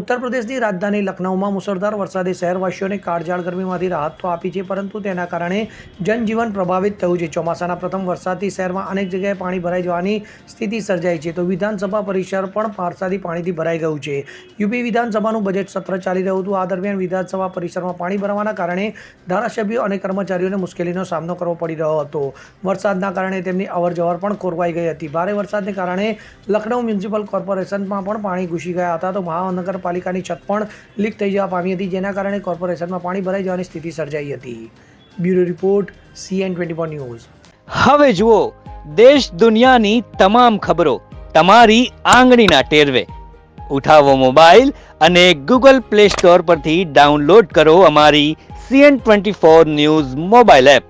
ઉત્તર પ્રદેશની રાજધાની લખનૌમાં મુસળધાર વરસાદે શહેરવાસીઓને કાળઝાળ ગરમીમાંથી રાહત તો આપી છે, પરંતુ તેના કારણે જનજીવન પ્રભાવિત થયું છે. ચોમાસાના પ્રથમ વરસાદથી શહેરમાં અનેક જગ્યાએ પાણી ભરાઈ જવાની સ્થિતિ સર્જાઈ છે. તો વિધાનસભા પરિસર પણ વરસાદી પાણીથી ભરાઈ ગયું છે. યુપી વિધાનસભાનું બજેટ સત્ર ચાલી રહ્યું હતું. આ દરમિયાન વિધાનસભા પરિસરમાં પાણી ભરાવાના કારણે ધારાસભ્યો અને કર્મચારીઓને મુશ્કેલીનો સામનો કરવો પડી રહ્યો હતો. વરસાદના કારણે તેમની અવરજવર પણ ખોરવાઈ ગઈ હતી. ભારે વરસાદને કારણે લખનૌ મ્યુનિસિપલ કોર્પોરેશનમાં પણ પાણી ઘૂસી ગયા હતા. તો મહાનગરપાલિકાની છત પણ લીક થઈ જવા પામી હતી, જેના કારણે કોર્પોરેશનમાં પાણી ભરાઈ જવાની સ્થિતિ સર્જાઈ હતી. Bureau report, CN twenty news. હવે જુઓ, દેશ દુનિયાની તમામ ખબરો તમારી આંગળીના ટેરવે. ઉઠાવો મોબાઈલ અને ગૂગલ પ્લે સ્ટોર પરથી ડાઉનલોડ કરો અમારી CN twenty four news mobile app.